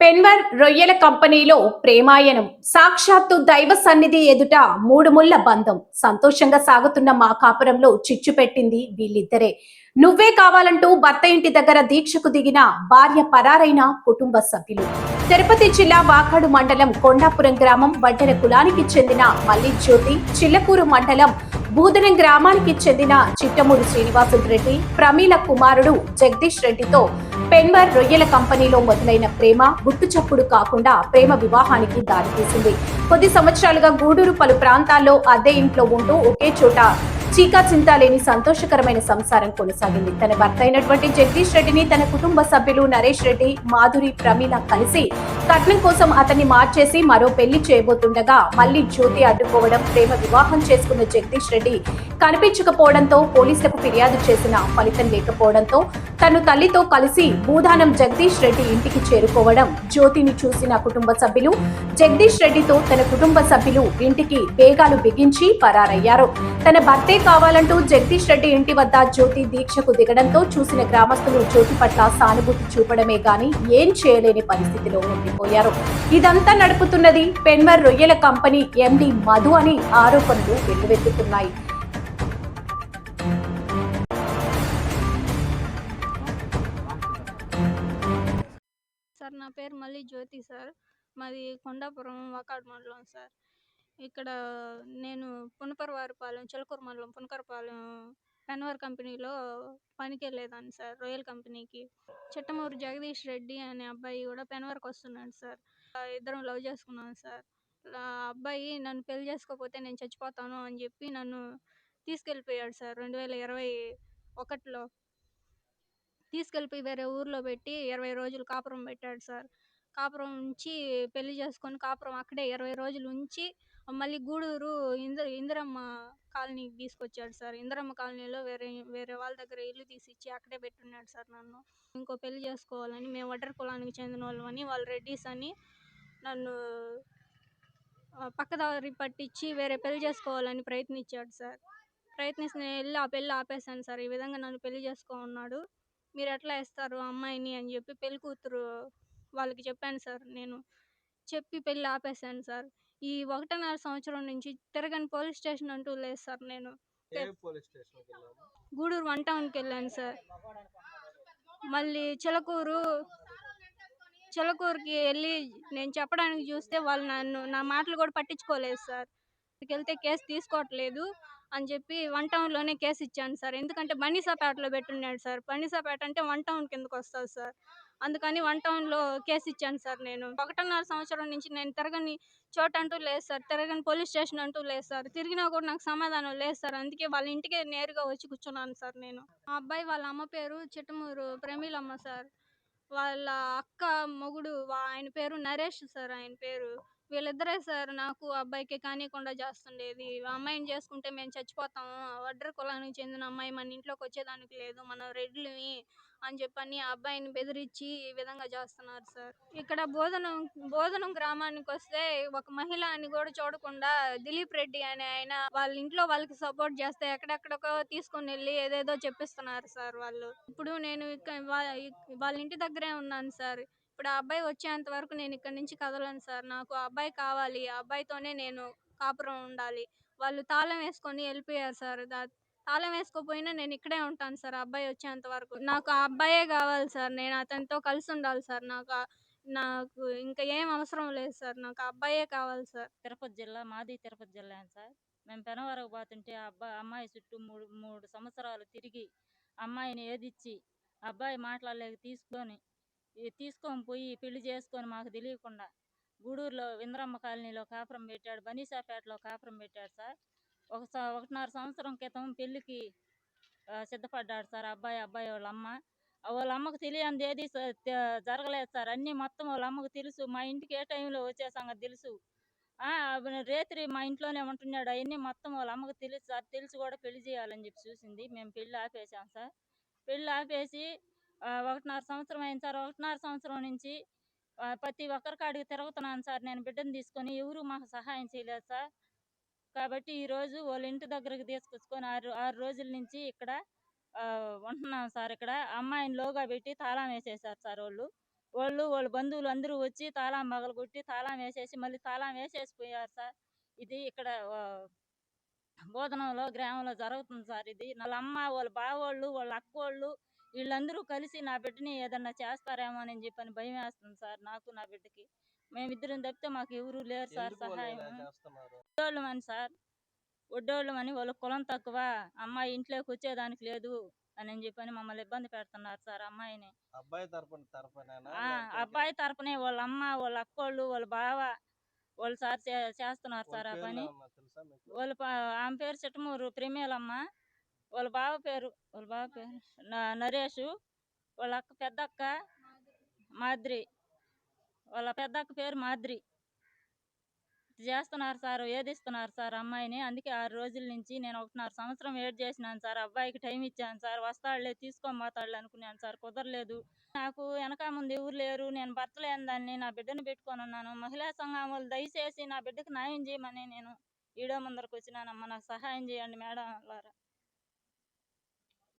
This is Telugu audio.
పెన్వర్ రొయ్యల కంపెనీలో ప్రేమాయణం సాక్షాత్తు దైవ సన్నిధి ఎదుట మూడు ముళ్ళ బంధం. సంతోషంగా సాగుతున్న మా కాపురంలో చిచ్చు పెట్టింది వీళ్ళిద్దరే. నువ్వే కావాలంటూ భర్త ఇంటి దగ్గర దీక్షకు దిగిన భార్య పరారైన కుటుంబ సభ్యులు. తిరుపతి జిల్లా వాకాడు మండలం కొండాపురం గ్రామం వడ్డెర కులానికి చెందిన మల్లి జ్యోతి చిల్లకూరు మండలం బూదనం గ్రామానికి చెందిన చిట్టమూరి శ్రీనివాసులు రెడ్డి ప్రమీల కుమారుడు జగదీష్ రెడ్డితో పెన్వర్ రొయ్యల కంపెనీలో మొదలైన ప్రేమ గుట్టుచప్పుడు కాకుండా ప్రేమ వివాహానికి దారితీసింది. కొద్ది సంవత్సరాలుగా గూడూరు పలు ప్రాంతాల్లో అద్దె ఇంట్లో ఉంటూ ఒకే చోట చీకా చింత లేని సంతోషకరమైన సంసారం కొనసాగింది. తన భర్త అయినటువంటి జగదీష్ రెడ్డిని తన కుటుంబ సభ్యులు నరేష్ రెడ్డి మాధురి ప్రమీల కలిసి కట్నం కోసం అతన్ని మార్చేసి మరో పెళ్ళి చేయబోతుండగా మళ్ళీ జ్యోతి అడ్డుకోవడం ప్రేమ వివాహం చేసుకున్న జగదీష్ రెడ్డి కనిపించకపోవడంతో పోలీసులకు ఫిర్యాదు చేసిన ఫలితం లేకపోవడంతో తను తల్లితో కలిసి భూదానం జగదీష్ రెడ్డి ఇంటికి చేరుకోవడం జ్యోతిని చూసిన కుటుంబ సభ్యులు జగదీష్ రెడ్డితో తన కుటుంబ సభ్యులు ఇంటికి వేగాలు బిగించి పరారయ్యారు. తన భర్తే కావాలంటూ జగదీష్ రెడ్డి ఇంటి వద్ద జ్యోతి దీక్షకు దిగడంతో చూసిన గ్రామస్తులు జ్యోతి పట్ల సానుభూతి చూపడమే గాని ఏం చేయలేని పరిస్థితిలో ఉండిపోయారు. ఇదంతా నడుపుతున్నది పెన్వర్ రొయ్యల కంపెనీ ఎండి మధు అని ఆరోపణలు వెల్లువెత్తుతున్నాయి. సార్ నా పేరు మళ్ళీ జ్యోతి సార్. మాది కొండాపురం వాకాడ్ మండలం సార్. ఇక్కడ నేను పునపరవారిపాలెం చిలకూరు మండలం పునకరపాలెం పెన్వర్ కంపెనీలో పనికి వెళ్ళేదాన్ని సార్ రొయ్యల్ కంపెనీకి. చిట్టమూరు జగదీష్ రెడ్డి అనే అబ్బాయి కూడా పెన్వర్కి వస్తున్నాడు సార్. ఇద్దరం లవ్ చేసుకున్నాం సార్. ఆ అబ్బాయి నన్ను పెళ్ళి చేసుకోకపోతే నేను చచ్చిపోతాను అని చెప్పి నన్ను తీసుకెళ్ళిపోయాడు సార్ రెండు వేల ఇరవై ఒకటిలో. తీసుకెళ్ళిపోయి వేరే ఊర్లో పెట్టి ఇరవై రోజులు కాపురం పెట్టాడు సార్. కాపురం ఉంచి పెళ్ళి చేసుకొని కాపురం అక్కడే ఇరవై రోజులు ఉంచి మళ్ళీ గూడూరు ఇంద ఇందిరమ్మ కాలనీకి తీసుకొచ్చాడు సార్. ఇందిరమ్మ కాలనీలో వేరే వేరే వాళ్ళ దగ్గర ఇల్లు తీసి ఇచ్చి అక్కడే పెట్టున్నాడు సార్ నన్ను. ఇంకో పెళ్ళి చేసుకోవాలని మేము వడ్డర కులానికి చెందిన వాళ్ళమని వాళ్ళు రెడ్డిస్ అని నన్ను పక్కదారి పట్టించి వేరే పెళ్ళి చేసుకోవాలని ప్రయత్నించాడు సార్. ప్రయత్నిస్తే నేను వెళ్ళి ఆ పెళ్ళి ఆపేశాను సార్. ఈ విధంగా నన్ను పెళ్ళి చేసుకో ఉన్నాడు మీరు ఎట్లా ఇస్తారు అమ్మాయిని అని చెప్పి పెళ్ళి కూతురు వాళ్ళకి చెప్పాను సార్. నేను చెప్పి పెళ్ళి ఆపేశాను సార్. ఈ ఒకటిన్నర సంవత్సరం నుంచి తిరగని పోలీస్ స్టేషన్ అంటూ లేదు సార్ నేను. గూడూరు వన్ టౌన్కి వెళ్ళాను సార్. మళ్ళీ చిలకూరు చిలకూరుకి వెళ్ళి నేను చెప్పడానికి చూస్తే వాళ్ళు నన్ను నా మాటలు కూడా పట్టించుకోలేదు సార్. ఇక్కడికి వెళ్తే కేసు తీసుకోవట్లేదు అని చెప్పి వన్ టౌన్లోనే కేసు ఇచ్చాను సార్. ఎందుకంటే బన్నీసాపేటలో పెట్టున్నాడు సార్. బన్నీసాపేట అంటే వన్ టౌన్ కిందకు వస్తుంది సార్. అందుకని వన్ టౌన్లో కేసు ఇచ్చాను సార్ నేను. ఒకటిన్నర సంవత్సరం నుంచి నేను తిరగని చోట అంటూ లేదు సార్. తిరగని పోలీస్ స్టేషన్ అంటూ లేదు సార్. తిరిగినా కూడా నాకు సమాధానం లేదు సార్. అందుకే వాళ్ళ ఇంటికే నేరుగా వచ్చి కూర్చున్నాను సార్ నేను. ఆ అబ్బాయి వాళ్ళ అమ్మ పేరు చిట్టమూరు ప్రమీలమ్మ సార్. వాళ్ళ అక్క మొగుడు ఆయన పేరు నరేష్ సార్ ఆయన పేరు. వీళ్ళిద్దరే సార్ నాకు అబ్బాయికి కానీయకుండా చేస్తుండేది. అమ్మాయిని చేసుకుంటే మేము చచ్చిపోతాము. వడ్ర కులానికి చెందిన అమ్మాయి మన ఇంట్లోకి వచ్చేదానికి లేదు. మనం రెడ్లని అని చెప్పని ఆ అబ్బాయిని బెదిరించి ఈ విధంగా చేస్తున్నారు సార్. ఇక్కడ బోధనం బోధనం గ్రామానికి వస్తే ఒక మహిళ అని కూడా చూడకుండా దిలీప్ రెడ్డి అనే ఆయన వాళ్ళ ఇంట్లో వాళ్ళకి సపోర్ట్ చేస్తే ఎక్కడెక్కడికో తీసుకొని వెళ్ళి ఏదేదో చెప్పిస్తున్నారు సార్ వాళ్ళు. ఇప్పుడు నేను ఇక్క వాళ్ళ ఇంటి దగ్గరే ఉన్నాను సార్. ఇప్పుడు ఆ అబ్బాయి వచ్చేంత వరకు నేను ఇక్కడ నుంచి కదలను సార్. నాకు ఆ అబ్బాయి కావాలి. ఆ అబ్బాయితోనే నేను కాపురం ఉండాలి. వాళ్ళు తాళం వేసుకొని వెళ్ళిపోయారు సార్. దా- తాళం వేసుకోపోయినా నేను ఇక్కడే ఉంటాను సార్. ఆ అబ్బాయి వచ్చేంత వరకు. నాకు ఆ అబ్బాయే కావాలి సార్. నేను అతనితో కలిసి ఉండాలి సార్. నాకు నాకు ఇంకా ఏం అవసరం లేదు సార్. నాకు ఆ అబ్బాయే కావాలి సార్. తిరుపతి జిల్లా మాది తిరుపతి జిల్లా సార్. మేము పెనవరకు పోతుంటే ఆ అబ్బాయి అమ్మాయి చుట్టూ మూడు మూడు సంవత్సరాలు తిరిగి అమ్మాయిని ఏదిచ్చి అబ్బాయి మాట్లాడలేక తీసుకొని తీసుకొని పోయి పెళ్ళి చేసుకొని మాకు తెలియకుండా గూడూరులో ఇంద్రమ్మ కాలనీలో కాపురం పెట్టాడు. బనీసాపేటలో కాపురం పెట్టాడు సార్. ఒక ఒకటిన్నర సంవత్సరం క్రితం పెళ్ళికి సిద్ధపడ్డాడు సార్ అబ్బాయి అబ్బాయి వాళ్ళ అమ్మ. వాళ్ళ అమ్మకు తెలియనిది ఏది జరగలేదు సార్. అన్నీ మొత్తం వాళ్ళ అమ్మకు తెలుసు. మా ఇంటికి ఏ టైంలో వచ్చే సంగతి తెలుసు. రేత్రి మా ఇంట్లోనే ఉంటున్నాడు. అవన్నీ మొత్తం వాళ్ళ అమ్మకు తెలుసు సార్. తెలిసి కూడా పెళ్ళి చేయాలని చెప్పి చూసింది. మేము పెళ్ళి ఆపేసాం సార్. పెళ్ళి ఆపేసి ఒకటిన్నర సంవత్సరం అయింది సార్. ఒకటిన్నర సంవత్సరం నుంచి ప్రతి ఒక్కరి కాడికి తిరుగుతున్నాను సార్. నేను బిడ్డను తీసుకొని ఎవరు మాకు సహాయం చేయలేదు సార్. కాబట్టి ఈ రోజు వాళ్ళ ఇంటి దగ్గరకు తీసుకొచ్చుకొని ఆరు ఆరు రోజుల నుంచి ఇక్కడ ఆ, ఉంటున్నాం సార్ ఇక్కడ. అమ్మాయిని లోగా పెట్టి తాళం వేసేసారు సార్ వాళ్ళు. వాళ్ళు వాళ్ళ బంధువులు అందరూ వచ్చి తాళం పగలగొట్టి తాళం వేసేసి మళ్ళీ తాళం వేసేసిపోయారు సార్. ఇది ఇక్కడ బోధనంలో గ్రామంలో జరుగుతుంది సార్ ఇది. వాళ్ళ అమ్మ వాళ్ళ బావోళ్ళు వాళ్ళ అక్కోళ్ళు వీళ్ళందరూ కలిసి నా బిడ్డని ఏదన్నా చేస్తారేమో అని చెప్పని భయం వేస్తుంది సార్ నాకు నా బిడ్డకి. మేమిద్దరం తప్పితే మాకు ఎవరు లేరు సార్ సహాయం వడ్డోళ్ళమని సార్ వడ్డోళ్ళమని వాళ్ళ కులం తక్కువ అమ్మాయి ఇంట్లోకి వచ్చేదానికి లేదు అని చెప్పని మమ్మల్ని ఇబ్బంది పెడుతున్నారు సార్ అమ్మాయిని. అబ్బాయి తరపున అబ్బాయి తరపునే వాళ్ళ అమ్మ వాళ్ళ అక్కోళ్ళు వాళ్ళ బావ వాళ్ళు సార్ చే- చేస్తున్నారు సార్ ఆ పని. వాళ్ళ ఆమె పేరు చిట్టమూరు ప్రేమేలమ్మ. వాళ్ళ బావ పేరు వాళ్ళ బావ పేరు నరేష్. వాళ్ళ అక్క పెద్దక్క మాద్రి. వాళ్ళ పెద్దక్క పేరు మాద్రి. చేస్తున్నారు సార్ వేధిస్తున్నారు సార్ అమ్మాయిని. అందుకే ఆరు రోజుల నుంచి నేను ఒకటిన్నర సంవత్సరం వెయిట్ చేసినాను సార్. అబ్బాయికి టైం ఇచ్చాను సార్. వస్తాడులే తీసుకొని పోతాడులే అనుకున్నాను సార్. కుదరలేదు. నాకు వెనక ముందు ఎవరు లేరు. నేను భర్త లేని దాన్ని నా బిడ్డను పెట్టుకొని ఉన్నాను. మహిళా సంఘం వాళ్ళు దయచేసి నా బిడ్డకు న్యాయం చేయమని నేను ఈడో ముందరకు వచ్చినానమ్మ. నాకు సహాయం చేయండి మేడం వాళ్ళారా